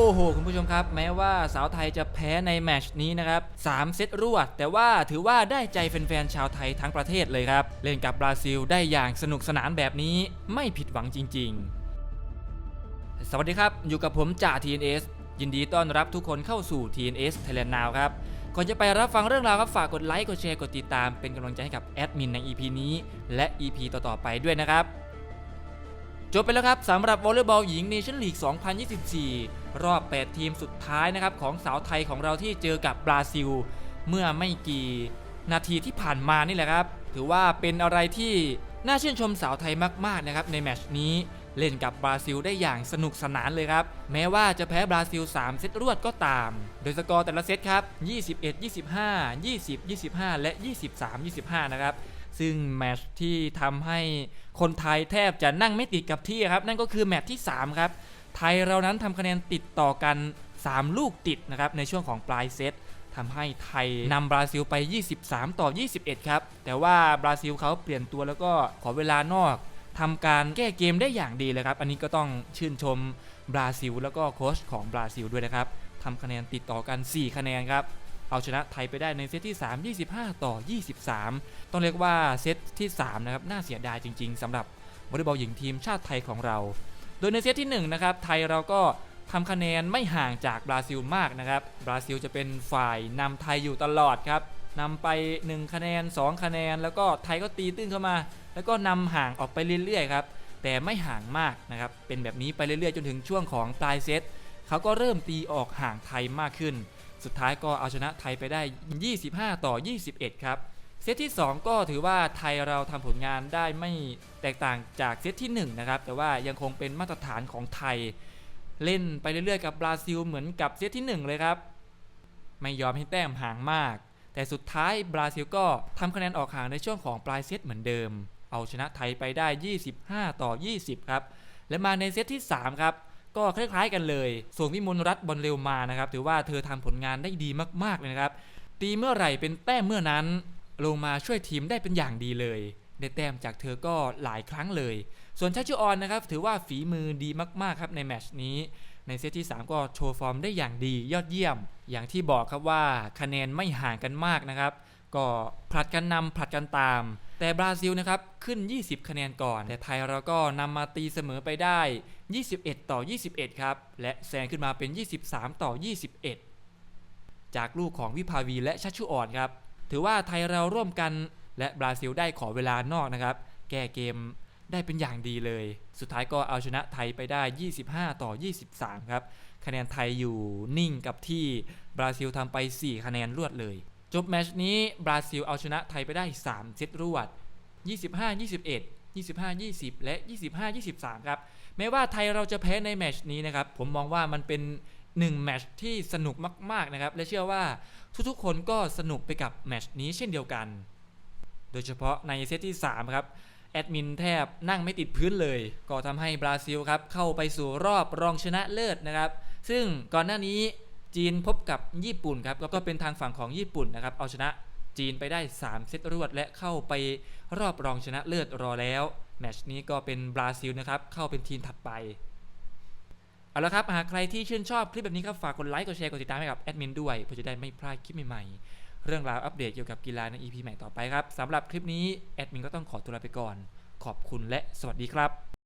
โอ้โห คุณผู้ชมครับ แม้ว่าสาวไทยจะแพ้ในแมชนี้นะครับ3เซตรวด แต่ว่าถือว่าได้ใจแฟนๆชาวไทยทั้งประเทศเลยครับ เล่นกับบราซิลได้อย่างสนุกสนานแบบนี้ไม่ผิดหวังจริง ๆ สวัสดีครับ อยู่กับผมจ่า TNS ยินดีต้อนรับทุกคนเข้าสู่ TNS Thailand Now ครับก่อนจะไปรับฟังเรื่องราวครับฝากกดไลค์กดแชร์กดติดตามเป็นกำลังใจให้กับแอดมินใน EP นี้และ EP ต่อๆไปด้วยนะครับ จบไปแล้วครับสำหรับวอลเลย์บอลหญิงเนชั่นลีก 2024 รอบ 8 ทีมสุดท้ายนะครับของสาวไทยของเราที่เจอกับบราซิล เมื่อไม่กี่นาทีที่ผ่านมานี่แหละครับ ถือว่าเป็นอะไรที่น่าชื่นชมสาวไทยมากๆนะครับในแมชนี้เล่นกับบราซิลได้อย่างสนุกสนานเลยครับ แม้ว่าจะแพ้บราซิล 3 เซตรวดก็ตาม โดยสกอร์แต่ละเซตครับ 21 25 20 25 และ 23 25 นะครับ ซึ่งแมตช์ที่ทำให้คนไทยแทบจะนั่งไม่ติดกับที่ครับ นั่นก็คือแมตช์ที่ 3 ครับ ไทยเรานั้นทำคะแนนติดต่อกัน 3 ลูกติดนะครับในช่วงของปลายเซตทำให้ไทยนำบราซิลไป 23 ต่อ 21 ครับ แต่ว่าบราซิลเขาเปลี่ยนตัวแล้วก็ขอเวลานอกทำการแก้เกมได้อย่างดีเลยครับ อันนี้ก็ต้องชื่นชมบราซิล แล้วก็โค้ชของบราซิลด้วยนะครับทำคะแนนติดต่อกัน 4 คะแนนครับ เอาชนะไทยไปได้ในเซตที่ 3 25 ต่อ 23 ต้องเรียกว่าเซตที่3นะครับน่าเสียดายจริง ๆสำหรับวอลเลย์บอลหญิงทีมชาติไทยของเรา โดยในเซตที่1นะครับไทยเราก็ทำคะแนนไม่ห่างจากบราซิลมากนะครับ บราซิลจะเป็นฝ่ายนำไทยอยู่ตลอดครับนำไป 1 คะแนน 2 คะแนน แล้วก็ไทยก็ตีตื้นเข้ามา แล้วก็นำห่างออกไปเรื่อยๆครับ แต่ไม่ห่างมากนะครับ เป็นแบบนี้ไปเรื่อยๆ จนถึงช่วงของปลายเซต เขาก็เริ่มตีออกห่างไทยมากขึ้น สุดท้ายก็เอาชนะไทยไปได้ 25 ต่อ 21 ครับ เซตที่ 2 ก็ถือว่าไทยเราทำผลงานได้ไม่แตกต่างจากเซตที่1นะครับ แต่ว่ายังคงเป็นมาตรฐานของไทย เล่นไปเรื่อยๆกับบราซิลเหมือนกับเซตที่ 1 เลยครับ ไม่ยอมให้แต้มห่างมาก แต่สุดท้ายบราซิลก็ทำคะแนนออกห่างในช่วงของปลายเซตเหมือนเดิม เอาชนะไทยไปได้ 25 ต่อ 20 ครับ และมาในเซตที่ 3 ครับ ก็คล้ายๆกันเลย ส่วนวิมลรัตน์บอลเร็วมานะครับถือว่าเธอทำผลงานได้ดีมากๆเลยนะครับ ตีเมื่อไหร่เป็นแต้มเมื่อนั้น ลงมาช่วยทีมได้เป็นอย่างดีเลยได้แต้มจากเธอก็หลายครั้งเลย ส่วนชัชชุออนนะครับถือว่าฝีมือดีมากๆครับในแมชนี้ ในเซตที่ 3 ก็โชว์ฟอร์มได้อย่างดียอดเยี่ยม อย่างที่บอกครับว่าคะแนนไม่ห่างกันมากนะครับ ก็ผลัดกันนำผลัดกันตาม แต่บราซิลนะครับขึ้น 20 คะแนนก่อน แต่ไทยเราก็นำมาตีเสมอไปได้ 21 ต่อ 21 ครับ และแซงขึ้นมาเป็น 23 ต่อ 21 จากลูกของวิภาวีและชัชชุอ่อนครับ ถือว่าไทยเราร่วมกัน และบราซิลได้ขอเวลานอกนะครับ แก้เกมได้เป็นอย่างดีเลย สุดท้ายก็เอาชนะไทยไปได้ 25 ต่อ 23 ครับ คะแนนไทยอยู่นิ่งกับที่บราซิลทำไป 4 คะแนนรวดเลย จบแมชนี้บราซิลเอาชนะไทยไปได้ 3 เซตรวด 25 21 25 20 และ 25 23 ครับ แม้ว่าไทยเราจะแพ้ในแมชนี้นะครับ ผมมองว่ามันเป็น1แมชที่สนุกมาก ๆ นะครับ และเชื่อว่าทุกๆ คนก็สนุกไปกับแมชนี้เช่นเดียวกัน โดยเฉพาะในเซตที่ 3 ครับ แอดมินแทบนั่งไม่ติดพื้นเลย ก็ทำให้บราซิลครับ เข้าไปสู่รอบรองชนะเลิศนะครับ ซึ่งก่อนหน้านี้ จีนพบกับญี่ปุ่นครับแล้วก็เป็นทางฝั่งของญี่ปุ่นนะครับ เอาชนะจีนไปได้ 3 เซตรวด และเข้าไปรอบรองชนะเลิศรอแล้ว แมชนี้ก็เป็นบราซิลนะครับ เข้าเป็นทีมถัดไป เอาละครับ หากใครที่ชื่นชอบคลิปแบบนี้ครับ ฝากกดไลค์ กดแชร์ กดติดตามให้กับแอดมินด้วย เพื่อจะได้ไม่พลาดคลิปใหม่ๆ เรื่องราวอัปเดตเกี่ยวกับกีฬาใน EP ใหม่ต่อไปครับสำหรับคลิปนี้แอดมินก็ต้องขอตัวลาไปก่อน ขอบคุณและสวัสดีครับ